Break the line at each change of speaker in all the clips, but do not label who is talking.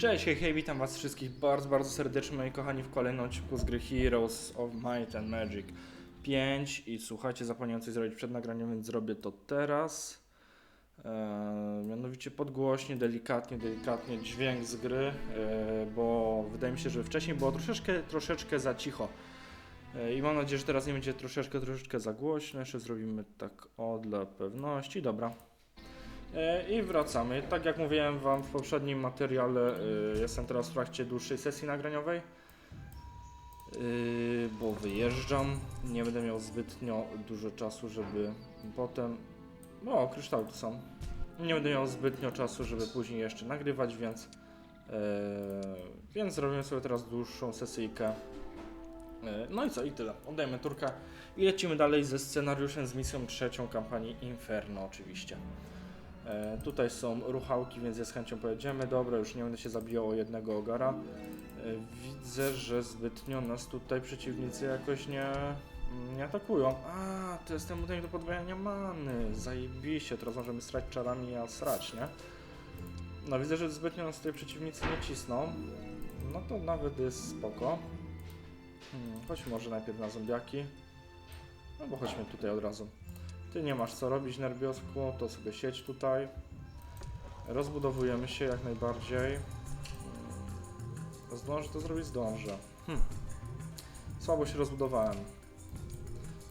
Cześć, hej, hej, witam was wszystkich bardzo, bardzo serdecznie, moi kochani, w kolejnym odcinku z gry Heroes of Might and Magic 5 i słuchajcie, zapomniałem coś zrobić przed nagraniem, więc zrobię to teraz. Eee, mianowicie podgłośnie, delikatnie, delikatnie dźwięk z gry, eee, bo wydaje mi się, że wcześniej było troszeczkę, troszeczkę za cicho. Eee, I mam nadzieję, że teraz nie będzie troszeczkę, troszeczkę za głośno. Jeszcze zrobimy tak o dla pewności. Dobra. E, I wracamy. Tak jak mówiłem Wam w poprzednim materiale, e, jestem teraz w trakcie dłuższej sesji nagraniowej, E, bo wyjeżdżam. Nie będę miał zbytnio dużo czasu, żeby potem. O, kryształy tu są. Nie będę miał zbytnio czasu, żeby później jeszcze nagrywać, więc. Więc zrobimy sobie teraz dłuższą sesyjkę. No i co, i tyle. Oddajemy turkę i lecimy dalej ze scenariuszem z misją trzecią kampanii Inferno, oczywiście. E, tutaj są ruchałki, więc ja z chęcią pojedziemy. Dobra, już nie będę się zabijał o jednego ogara. E, widzę, że zbytnio nas tutaj przeciwnicy jakoś nie, nie atakują. A, to jest ten budynek do podwajania many. Zajebiście, teraz możemy strać czarami, a srać, nie? No widzę, że zbytnio nas tutaj przeciwnicy nie cisną. No to nawet jest spoko. Hmm, chodźmy może najpierw na zombiaki. No bo chodźmy tutaj od razu. Ty nie masz co robić, Nerbiosku, to sobie siedź tutaj. Rozbudowujemy się jak najbardziej. Zdążę to zrobić? Zdążę. Hm. Słabo się rozbudowałem.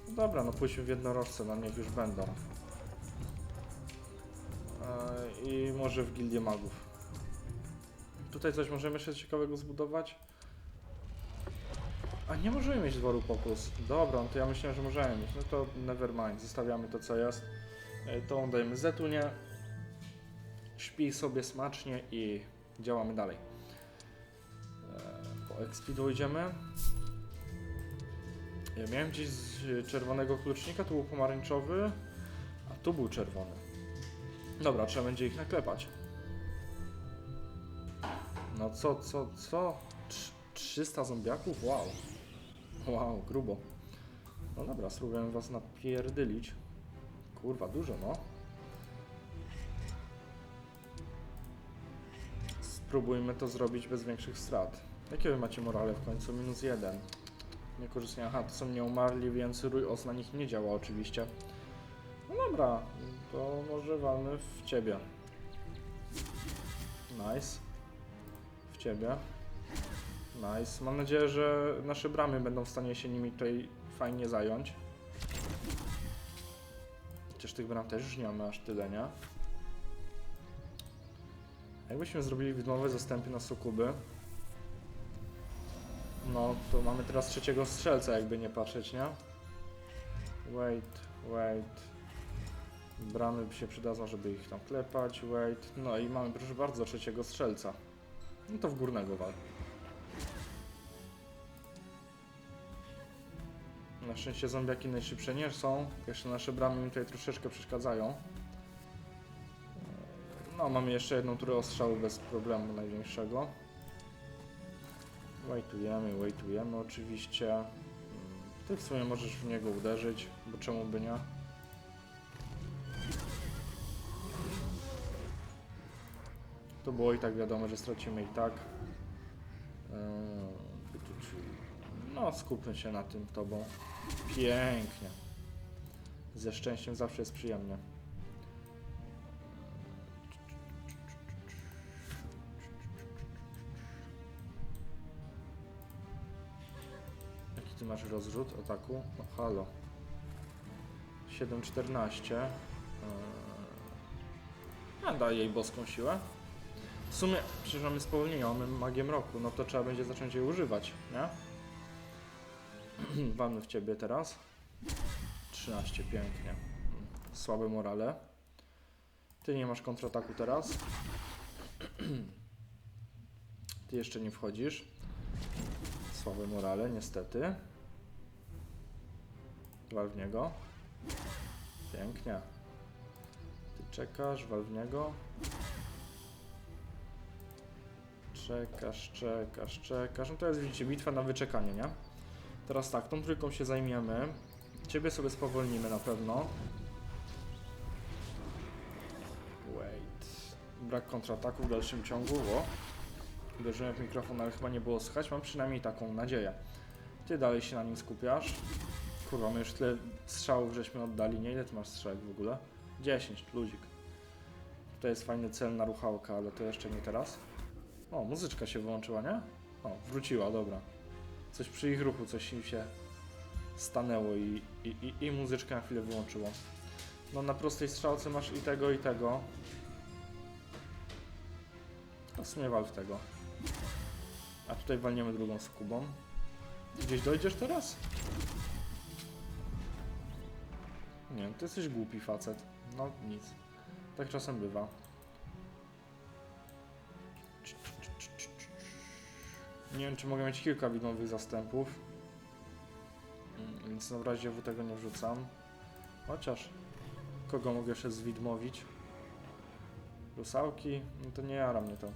No dobra, no pójdźmy w jednorożce, no niech już będą. Eee, I może w Gildię Magów. Tutaj coś możemy jeszcze ciekawego zbudować? A nie możemy mieć dworu pokus. Dobra, no to ja myślałem, że możemy mieć. No to never mind, zostawiamy to co jest. E, To dajemy Zetunie. Śpi sobie smacznie i działamy dalej. E, Po Expidu idziemy. Ja miałem gdzieś z czerwonego klucznika, tu był pomarańczowy, a tu był czerwony. Dobra, trzeba będzie ich naklepać. No co, co, co? Trz- 300 zombiaków? Wow. Wow, grubo. No dobra, spróbujemy was napierdylić. Kurwa, dużo, no. Spróbujmy to zrobić bez większych strat. Jakie wy macie morale w końcu? Minus jeden. Nie korzystanie. Aha, to są nieumarli, więc rój os na nich nie działa oczywiście. No dobra, to może walmy w ciebie. Nice. W ciebie. Nice. Mam nadzieję, że nasze bramy będą w stanie się nimi tutaj fajnie zająć. Chociaż tych bram też już nie mamy aż tyle, nie? Jakbyśmy zrobili widmowe zastępy na sukuby, no to mamy teraz trzeciego strzelca, jakby nie patrzeć, nie? Wait, wait. Bramy się przydadzą, żeby ich tam klepać, wait. No i mamy, proszę bardzo, trzeciego strzelca. No to w górnego wal. Na szczęście zombiaki najszybsze nie są. Jeszcze nasze bramy mi tutaj troszeczkę przeszkadzają. No, mamy jeszcze jedną turę ostrzału bez problemu największego. Waitujemy, waitujemy oczywiście. Mm, Ty w sumie możesz w niego uderzyć, bo czemu by nie? To było i tak wiadomo, że stracimy i tak. Tu. No, skupmy się na tym tobą. Pięknie. Ze szczęściem zawsze jest przyjemnie. Jaki ty masz rozrzut ataku? No halo. 7,14. Eee, A daje jej boską siłę. W sumie, przecież mamy spowolnienie, mamy magię mroku, no to trzeba będzie zacząć jej używać, nie? Walmy w ciebie teraz. 13, pięknie. Słabe morale. Ty nie masz kontrataku teraz. Ty jeszcze nie wchodzisz. Słabe morale, niestety. Wal w niego. Pięknie. Ty czekasz, wal w niego. Czekasz, czekasz, czekasz. No to jest, widzicie, bitwa na wyczekanie, nie? Teraz tak, tą trójką się zajmiemy. Ciebie sobie spowolnimy na pewno. Wait. Brak kontrataku w dalszym ciągu, o. Uderzyłem w mikrofon, ale chyba nie było słychać. Mam przynajmniej taką nadzieję. Ty dalej się na nim skupiasz. Kurwa, my już tyle strzałów żeśmy oddali. Nie ile ty masz strzałek w ogóle? 10, luzik. Tutaj jest fajny cel na ruchałka, ale to jeszcze nie teraz. O, muzyczka się wyłączyła, nie? O, wróciła, dobra. Coś przy ich ruchu, coś im się stanęło i, i, i, i muzyczkę na chwilę wyłączyło. No na prostej strzałce masz i tego, i tego. To w sumie wal w tego. A tutaj walniemy drugą z kubą. Gdzieś dojdziesz teraz? Nie, ty jesteś głupi facet. No nic. Tak czasem bywa. Nie wiem, czy mogę mieć kilka widmowych zastępów. Mm, Więc na razie w tego nie wrzucam. Chociaż kogo mogę jeszcze zwidmowić? Rusałki? No to nie jara mnie to.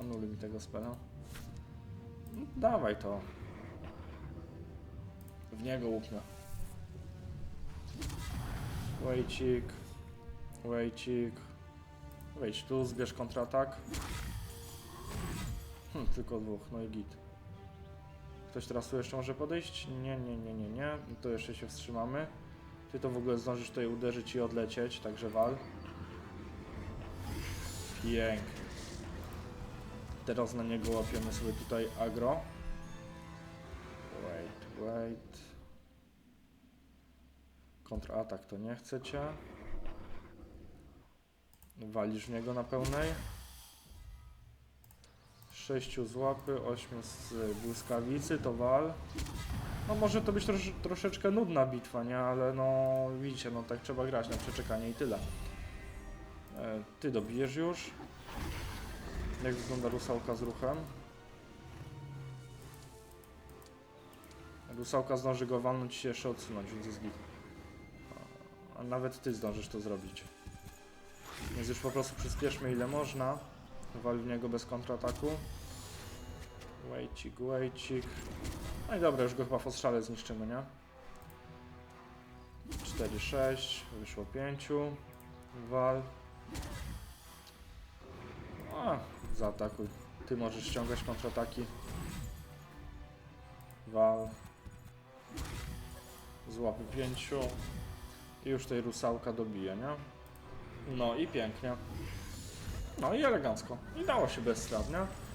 Anuluj mi tego spela. No, dawaj to. W niego łupnę. Wejcik. Wejcik. Wejdź tu, zbierz kontratak. Hm, tylko dwóch, no i git. Ktoś teraz tu jeszcze może podejść? Nie, nie, nie, nie, nie. To jeszcze się wstrzymamy. Ty to w ogóle zdążysz tutaj uderzyć i odlecieć, także wal. Pięknie. Teraz na niego łapiemy sobie tutaj agro. Wait, wait. Kontratak to nie chcecie. Walisz w niego na pełnej. Sześciu z łapy, ośmiu z błyskawicy, to wal. No może to być trosz, troszeczkę nudna bitwa, nie? Ale no widzicie, no tak trzeba grać na przeczekanie i tyle. E, ty dobijesz już. Jak wygląda rusałka z ruchem? Rusałka zdąży go walnąć i się jeszcze odsunąć, więc jest. A- nawet ty zdążysz to zrobić. Więc już po prostu przyspieszmy ile można. Wal w niego bez kontrataku. Wejcik, wejcik. No i dobra, już go chyba w ostrzale zniszczymy, nie? 4, 6, wyszło 5. Wal. A, zaatakuj. Ty możesz ściągać kontrataki. Wal. Z łapy 5. I już tej rusałka dobije, nie? No i pięknie. No i elegancko. I dało się bez strat, nie?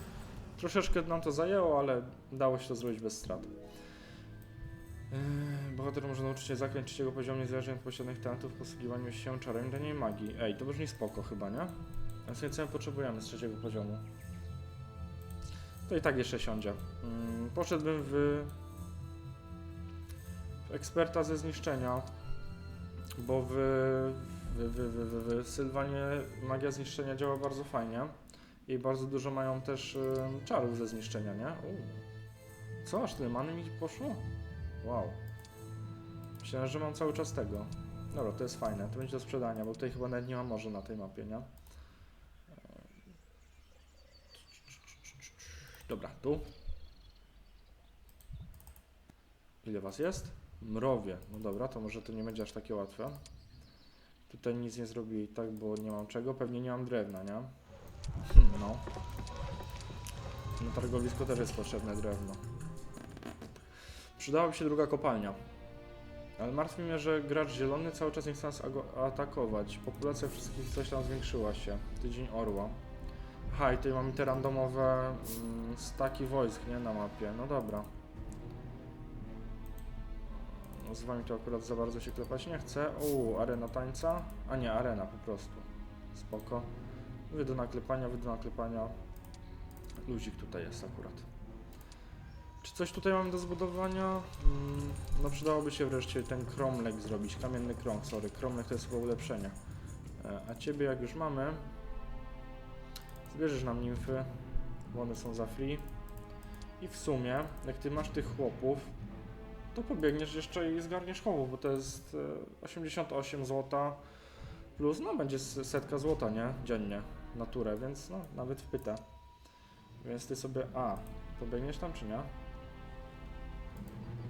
Troszeczkę nam to zajęło, ale dało się to zrobić bez strat. Yy, bohater może nauczyć się zaklęć trzeciego poziomu niezależnie od posiadanych talentów w posługiwaniu się czarem dla niej magii. Ej, to brzmi spoko chyba, nie? Więc nie co my potrzebujemy z trzeciego poziomu. To i tak jeszcze siądzie. Yy, poszedłbym w, w eksperta ze zniszczenia, bo w, w, w, w, w, w Sylwanie magia zniszczenia działa bardzo fajnie. I bardzo dużo mają też y, czarów ze zniszczenia, nie? U. Co, aż tyle many mi poszło? Wow. Myślałem, że mam cały czas tego. Dobra, to jest fajne, to będzie do sprzedania, bo tutaj chyba nawet nie ma morza na tej mapie, nie? Dobra, tu. Ile was jest? Mrowie. No dobra, to może to nie będzie aż takie łatwe. Tutaj nic nie zrobię i tak, bo nie mam czego. Pewnie nie mam drewna, nie? Hmm, no. Na targowisku też jest potrzebne drewno. Przydałaby się druga kopalnia. Ale martwi mnie, że gracz zielony cały czas nie chce nas atakować. Populacja wszystkich coś tam zwiększyła się. Tydzień orła. Aha, i tutaj mamy te randomowe mm, staki wojsk, nie? Na mapie. No dobra. No, z wami to akurat za bardzo się klepać nie chcę. O, arena tańca. A nie, arena po prostu. Spoko. Wy do naklepania, wy do naklepania. Luzik tutaj jest akurat. Czy coś tutaj mamy do zbudowania? Mm, no przydałoby się wreszcie ten kromlek zrobić. Kamienny krąg, sorry. Kromlek to jest chyba ulepszenie. E, A ciebie jak już mamy, zbierzesz nam nimfy, bo one są za free. I w sumie, jak ty masz tych chłopów, to pobiegniesz jeszcze i zgarniesz chłopów, bo to jest e, 88 złota plus, no będzie setka złota, nie? Dziennie, naturę, więc no, nawet wpyta. Więc ty sobie, a, pobiegniesz tam czy nie?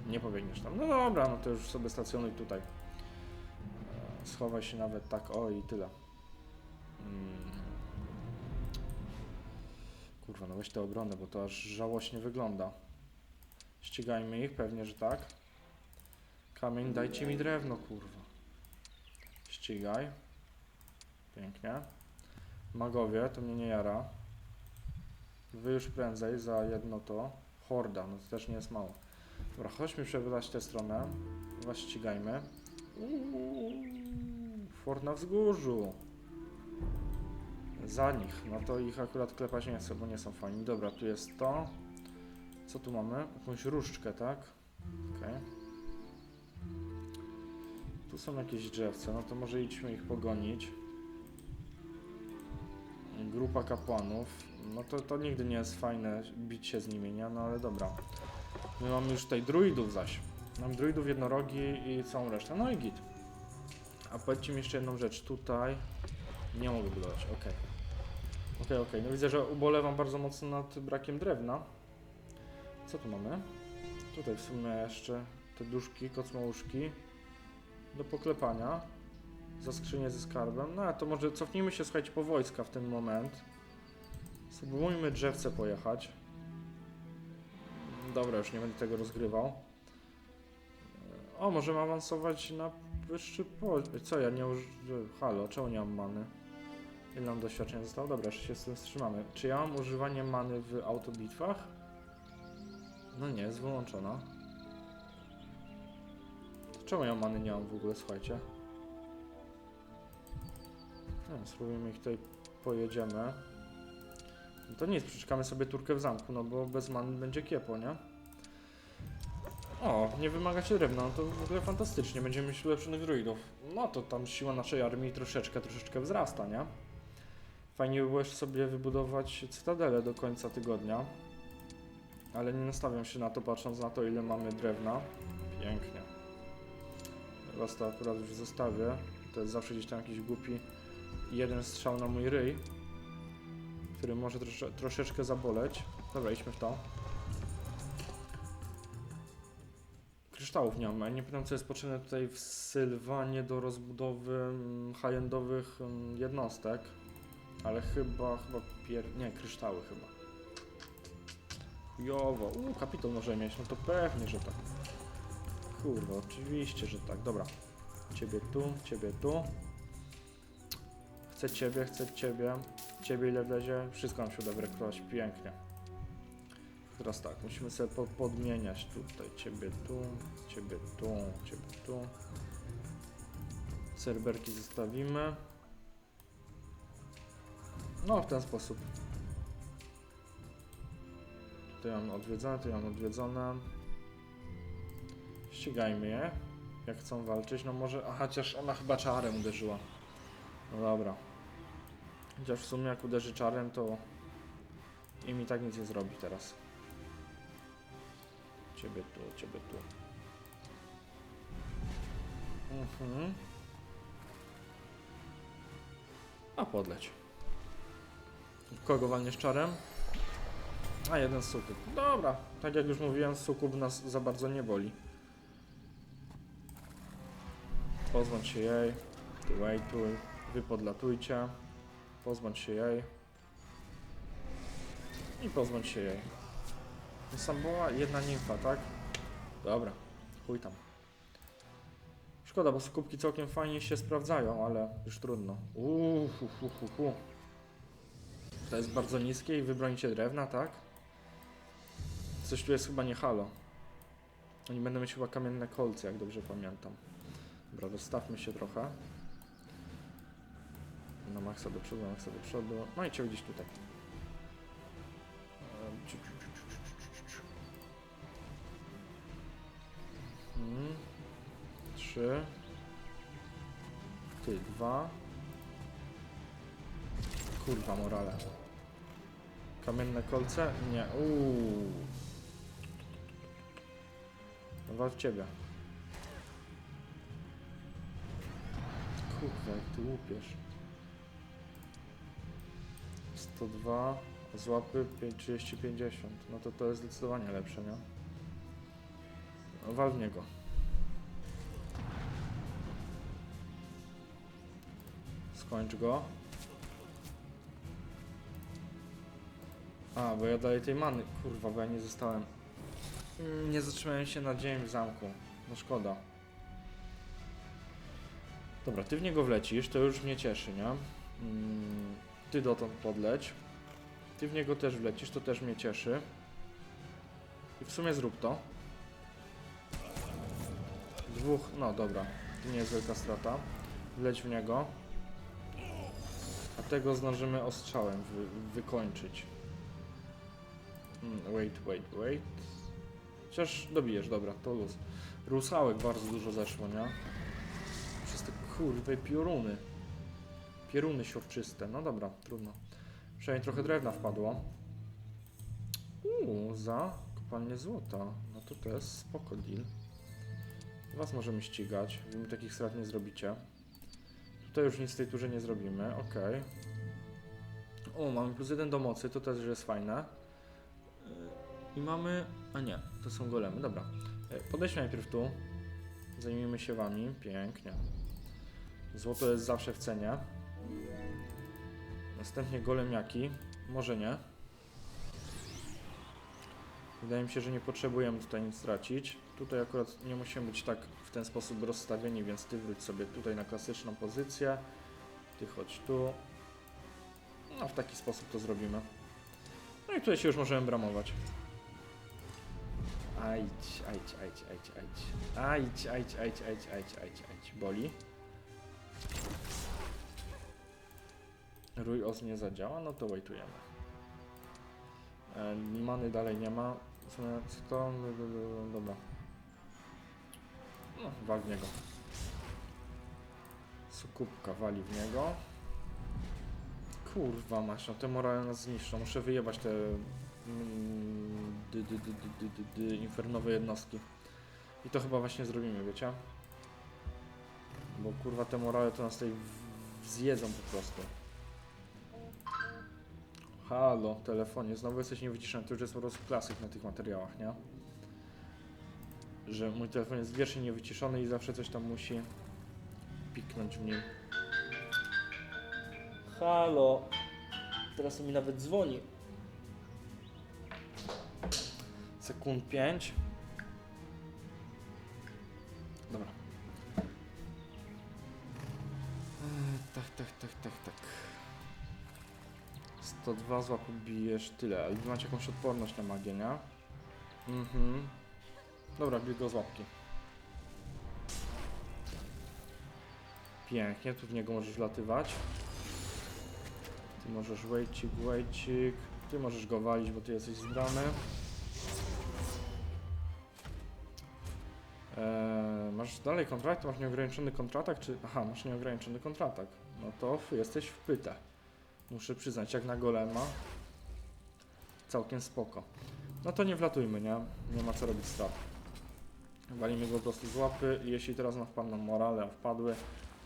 Nie pobiegniesz tam. No dobra, no to już sobie stacjonuj tutaj. E, Schowaj się nawet tak, o i tyle. Mm. Kurwa, no weź tę obronę, bo to aż żałośnie wygląda. Ścigajmy ich, pewnie, że tak. Kamień, dajcie mi drewno, kurwa. Ścigaj. Pięknie. Magowie, to mnie nie jara. Wy już prędzej za jedno to. Horda, no to też nie jest mało. Dobra, chodźmy przebywać tę stronę. Was ścigajmy. Fort na wzgórzu. Za nich. No to ich akurat klepać nie chcę, bo nie są fajni. Dobra, tu jest to. Co tu mamy? Jakąś różdżkę, tak? Okej. Tu są jakieś drzewce, no to może idźmy ich pogonić. Grupa kapłanów. No to, to nigdy nie jest fajne bić się z nimi, nie? No ale dobra. My mamy już tutaj druidów zaś. Mam druidów, jednorogi i całą resztę. No i git. A powiedzcie mi jeszcze jedną rzecz. Tutaj nie mogę budować. Okej. Okej, okej. No widzę, że ubolewam bardzo mocno nad brakiem drewna. Co tu mamy? Tutaj w sumie jeszcze te duszki, kocmołuszki do poklepania. Za skrzynię ze skarbem. No a to może cofnijmy się, słuchajcie, po wojska w ten moment. Spróbujmy drzewce pojechać. Dobra, już nie będę tego rozgrywał. O, możemy awansować na wyższy poziom. Co ja nie uż... Halo, czemu nie mam many? Ile nam doświadczenia zostało? Dobra, jeszcze się z tym wstrzymamy. Czy ja mam używanie many w autobitwach? No nie, jest wyłączona. Czemu ja many nie mam w ogóle, słuchajcie? No, spróbujmy ich tutaj pojedziemy. No to nic, przeczekamy sobie turkę w zamku, no bo bez many będzie kiepo, nie? O, nie wymagacie drewna, no to w ogóle fantastycznie, będziemy mieć ulepszonych druidów. No to tam siła naszej armii troszeczkę, troszeczkę wzrasta, nie? Fajnie by było jeszcze sobie wybudować cytadelę do końca tygodnia. Ale nie nastawiam się na to, patrząc na to, ile mamy drewna. Pięknie. Teraz to akurat już zostawię. To jest zawsze gdzieś tam jakiś głupi jeden strzał na mój ryj, który może trosze, troszeczkę zaboleć. Dobra, idźmy w to. Kryształów nie mam. Ja nie pamiętam, co jest potrzebne tutaj w Sylwanie do rozbudowy mm, high-endowych mm, jednostek. Ale chyba, chyba pier... nie, kryształy chyba. Jowo, uuu, kapitał może mieć, no to pewnie, że tak. Kurwa, oczywiście, że tak. Dobra. Ciebie tu, ciebie tu. Chcę ciebie, chcę ciebie. Ciebie ile wlezie? Wszystko nam się uda wyrekrutować. Pięknie. Teraz tak, musimy sobie po podmieniać tutaj. Ciebie tu, ciebie tu, ciebie tu. Serberki zostawimy. No, w ten sposób. Tutaj mam odwiedzone, tutaj mam odwiedzone. Ścigajmy je. Jak chcą walczyć, no może... A chociaż ona chyba czarem uderzyła. No dobra. Chociaż w sumie jak uderzy czarem, to im i tak nic nie zrobi teraz. Ciebie tu, ciebie tu. Mhm. A podleć. Kogo walniesz czarem? A jeden sukub. Dobra, tak jak już mówiłem, sukub nas za bardzo nie boli. Pozbądź się jej. Ty wejtuj. Wy podlatujcie. Pozbądź się jej. I pozbądź się jej. No Sam była jedna nimfa, tak? Dobra, chuj tam. Szkoda, bo skupki całkiem fajnie się sprawdzają, ale już trudno. Uuu, hu, hu, hu. To jest bardzo niskie i wybronicie drewna, tak? Coś tu jest chyba nie halo. Oni będą mieć chyba kamienne kolce, jak dobrze pamiętam. Dobra, dostawmy się trochę. Na maksa do przodu, na maksa do przodu. No i cię gdzieś tutaj. Mhm. Trzy. Ty, dwa. Kurwa, morale. Kamienne kolce? Nie. Uuu. Wal w ciebie. Kurwa, jak ty łupiesz. 102, złapy 5, 30, 50. No to to jest zdecydowanie lepsze, nie? Wal w niego. Skończ go. A, bo ja dalej tej many. Kurwa, bo ja nie zostałem. Mm, Nie zatrzymałem się na dzień w zamku. No szkoda. Dobra, ty w niego wlecisz, to już mnie cieszy, nie? Mm, Ty dotąd podleć. Ty w niego też wlecisz, to też mnie cieszy. I w sumie zrób to. Dwóch, no dobra, to nie jest wielka strata. Wleć w niego. A tego zdążymy ostrzałem wy, wykończyć. Mm, wait, wait, wait. Chociaż dobijesz, dobra, to luz. Rusałek bardzo dużo zeszło, nie? Przez te kurwe pioruny. Pieruny siorczyste. No dobra, trudno. Przynajmniej trochę drewna wpadło. Uuu, za kopalnię złota. No to to jest spoko deal. Was możemy ścigać. Wy mi takich strat nie zrobicie. Tutaj już nic w tej turze nie zrobimy. Okej. O, mamy plus jeden do mocy, to też jest fajne. I mamy... A nie, to są golemy, dobra. Yy, Podejdźmy najpierw tu. Zajmijmy się wami. Pięknie. Złoto jest zawsze w cenie. Następnie golemiaki. Może nie. Wydaje mi się, że nie potrzebujemy tutaj nic stracić. Tutaj akurat nie musimy być tak w ten sposób rozstawieni, więc ty wróć sobie tutaj na klasyczną pozycję. Ty chodź tu. No w taki sposób to zrobimy. No i tutaj się już możemy bramować. Ajdź, ajdź, ajdź, ajdź, ajdź. Ajdź, ajdź, ajdź, ajdź, ajdź, ajdź, ajdź. Boli. Rój os nie zadziała, no to wejtujemy. E, many dalej nie ma. Co to? Dobra. No, wal w niego. Sukupka wali w niego. Kurwa masz, no te morale nas zniszczą. Muszę wyjebać te mm, infernowe jednostki. I to chyba właśnie zrobimy, wiecie? Bo kurwa te morale to nas tutaj zjedzą po prostu. Halo, telefonie, znowu jesteś niewyciszony. To już jest po prostu klasyk na tych materiałach, nie? Że mój telefon jest wiecznie niewyciszony i zawsze coś tam musi piknąć w nim. Halo. Teraz mi nawet dzwoni. Sekund 5. Dobra. Eee, Tak, tak, tak, tak, tak. 102 z łapu bijesz tyle, ale wy macie jakąś odporność na magię, nie? Mhm. Dobra, bij go z łapki. Pięknie, tu w niego możesz latywać. Ty możesz wejcik, wejcik. Ty możesz go walić, bo ty jesteś zbrany. Eee, masz dalej kontrakt, masz nieograniczony kontratak, czy... Aha, masz nieograniczony kontratak. No to jesteś w pytę. Muszę przyznać, jak na golema. Całkiem spoko. No to nie wlatujmy, nie? Nie ma co robić strat. Walimy go po prostu z łapy i jeśli teraz nam wpadną morale, a wpadły,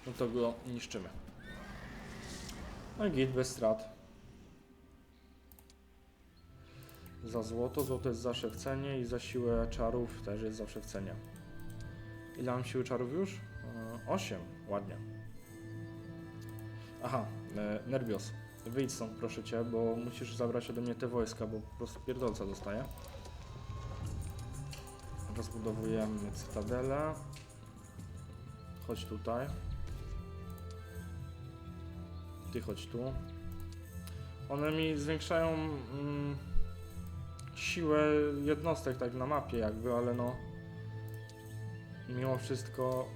no to go niszczymy. No i git bez strat. Za złoto, złoto jest zawsze w cenie i za siłę czarów też jest zawsze w cenie. Ile mam siły czarów już? 8, ładnie. Aha, e, Nerbios, wyjdź stąd proszę Cię, bo musisz zabrać ode mnie te wojska, bo po prostu pierdolca dostaję. Rozbudowujemy cytadelę. Chodź tutaj. Ty chodź tu. One mi zwiększają mm, siłę jednostek tak na mapie jakby, ale no mimo wszystko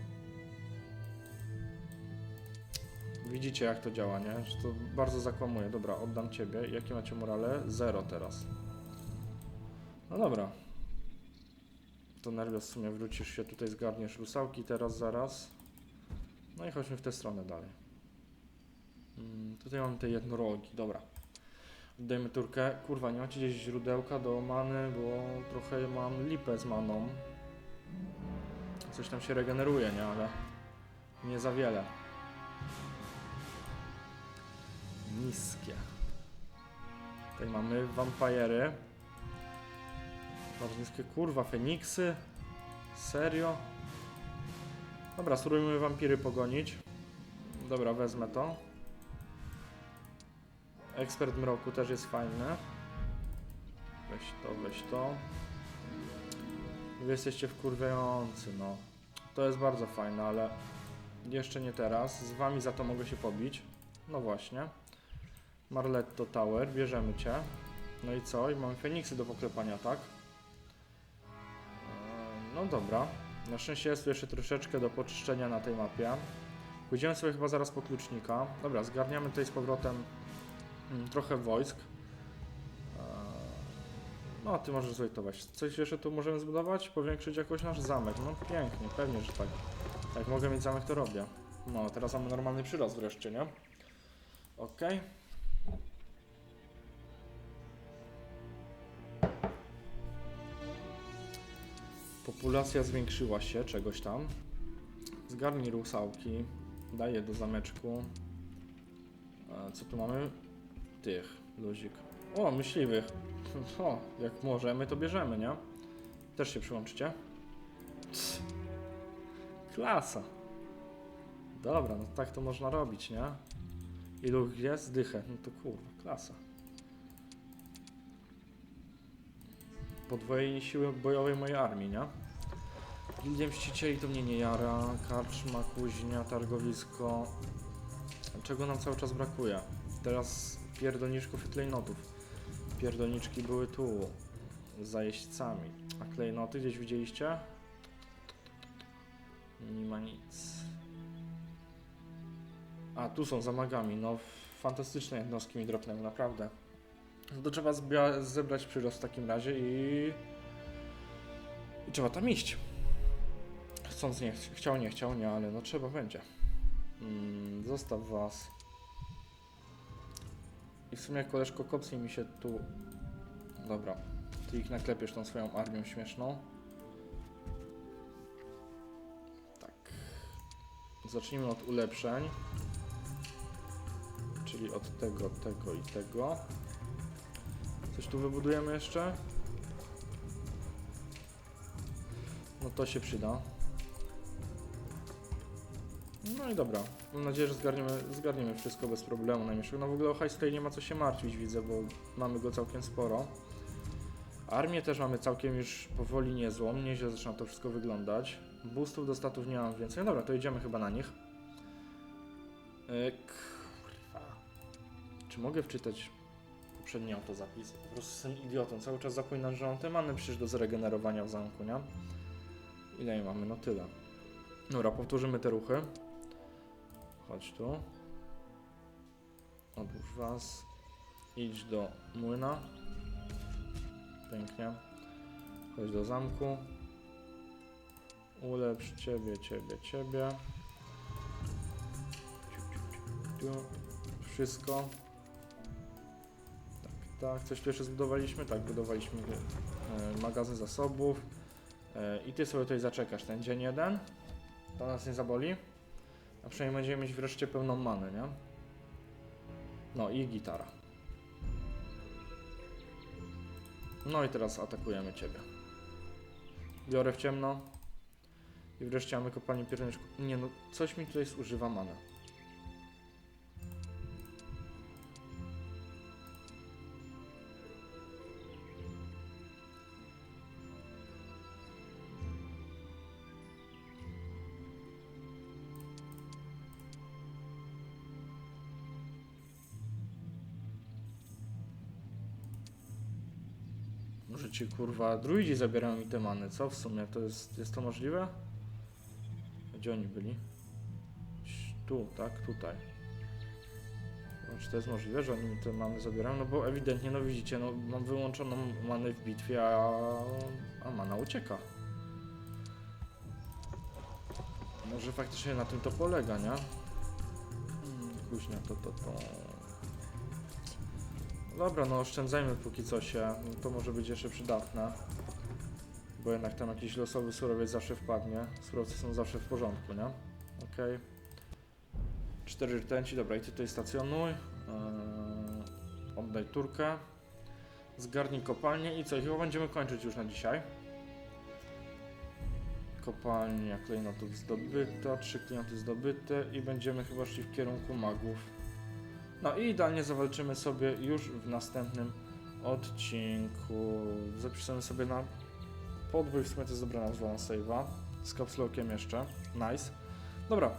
widzicie jak to działa, nie? Że to bardzo zakłamuje. Dobra, oddam ciebie. Jakie macie morale? Zero teraz. No dobra. To Nerwios w sumie wrócisz się tutaj, zgarniesz rusałki teraz, zaraz. No i chodźmy w tę stronę dalej. Mm, tutaj mamy te jednorogi, dobra. Oddajmy turkę. Kurwa, nie macie gdzieś źródełka do many, bo trochę mam lipę z maną. Coś tam się regeneruje, nie? Ale nie za wiele. Niskie. Tutaj mamy wampiry. Bardzo niskie, kurwa, feniksy. Serio? Dobra, spróbujmy wampiry pogonić. Dobra, wezmę to. Ekspert mroku też jest fajny. Weź to, weź to. Wy jesteście wkurwiający, no. To jest bardzo fajne, ale jeszcze nie teraz. Z wami za to mogę się pobić. No właśnie. Marletto Tower, bierzemy cię. No i co? I mamy Feniksy do poklepania, tak? Eee, No dobra. Na szczęście jest tu jeszcze troszeczkę do poczyszczenia na tej mapie. Pójdziemy sobie chyba zaraz po klucznika. Dobra, zgarniamy tutaj z powrotem mm, trochę wojsk. Eee, No, ty możesz zojtować. Coś jeszcze tu możemy zbudować? Powiększyć jakoś nasz zamek. No pięknie, pewnie, że tak. Jak mogę mieć zamek, to robię. No, teraz mamy normalny przyrost wreszcie, nie? Okej. Populacja zwiększyła się, czegoś tam. Zgarnij rusałki. Daję do zameczku. Co tu mamy? Tych, luzik. O, myśliwych. O, jak możemy, to bierzemy, nie? Też się przyłączycie? Klasa. Dobra, no tak to można robić, nie? Ilu jest? Dychę. No to kurwa, klasa. Podwojenie siły bojowej mojej armii, nie? Gildia Mścicieli to mnie nie jara. Karczma, kuźnia, targowisko. Czego nam cały czas brakuje? Teraz pierdolniczków i klejnotów. Pierdolniczki były tu. Za jeźdźcami. A klejnoty gdzieś widzieliście? Nie ma nic. A, tu są za magami. No, fantastyczne jednostki mi dropnęły, naprawdę. No to trzeba zebrać przyrost w takim razie i... I trzeba tam iść. Chcąc nie, ch- chciał, nie chciał, nie, ale no trzeba będzie. Mm, zostaw was. I w sumie koleżko kopsnij mi się tu... Dobra. Ty ich naklepiesz tą swoją armią śmieszną. Tak. Zacznijmy od ulepszeń. Czyli od tego, tego i tego. Coś tu wybudujemy jeszcze? No to się przyda. No i dobra. Mam nadzieję, że zgarniemy, zgarniemy wszystko bez problemu najmniejszego. No w ogóle o High Sky nie ma co się martwić, widzę, bo mamy go całkiem sporo. Armię też mamy całkiem już powoli niezłą, nieźle zaczyna to wszystko wyglądać. Boostów do statów nie mam więcej. No dobra, to idziemy chyba na nich. Kurwa. Czy mogę wczytać poprzedni autozapis? Po prostu jestem idiotą. Cały czas zapominam, że mam te many przecież do zregenerowania w zamku, nie? Ile jej mamy? No tyle. Dobra, powtórzymy te ruchy. Chodź tu. Odłóż was. Idź do młyna. Pięknie. Chodź do zamku. Ulepsz ciebie, ciebie, ciebie. Wszystko. Tak. Coś jeszcze zbudowaliśmy? Tak, budowaliśmy e, magazyn zasobów. E, I ty sobie tutaj zaczekasz ten dzień jeden. To nas nie zaboli. A przynajmniej będziemy mieć wreszcie pełną manę, nie? No i gitara. No i teraz atakujemy ciebie. Biorę w ciemno. I wreszcie mamy kopalnię pierniczku. Nie no, coś mi tutaj zużywa manę. Może ci kurwa druidzi zabierają mi te many, co w sumie? To jest, jest to możliwe? Gdzie oni byli? Tu, tak? Tutaj. Czy to jest możliwe, że oni mi te many zabierają? No bo ewidentnie, no widzicie, no mam wyłączoną manę w bitwie, a, a mana ucieka. Może faktycznie na tym to polega, nie? Hmm, Kuźnia, to, to, to... Dobra, no oszczędzajmy póki co się, to może być jeszcze przydatne. Bo jednak tam jakiś losowy surowiec zawsze wpadnie. Surowce są zawsze w porządku, nie? Okej. Cztery rtęci, dobra i ty tutaj stacjonuj. Eee, oddaj turkę. Zgarnij kopalnię i co? Chyba będziemy kończyć już na dzisiaj. Kopalnia klejnotów zdobyta, trzy klejnoty zdobyte i będziemy chyba szli w kierunku magów. No i idealnie zawalczymy sobie już w następnym odcinku zapisałem sobie na podwój, w sumie to jest dobra nazwa na save'a, z kapslokiem jeszcze, nice. Dobra,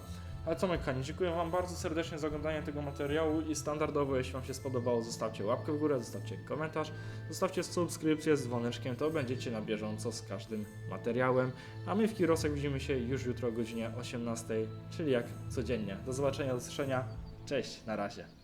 ale co kochani, dziękuję Wam bardzo serdecznie za oglądanie tego materiału i standardowo, jeśli Wam się spodobało, zostawcie łapkę w górę, zostawcie komentarz, zostawcie subskrypcję z dzwoneczkiem, to będziecie na bieżąco z każdym materiałem. A my w Kirosach widzimy się już jutro o godzinie 18, czyli jak codziennie. Do zobaczenia, do usłyszenia, cześć, na razie.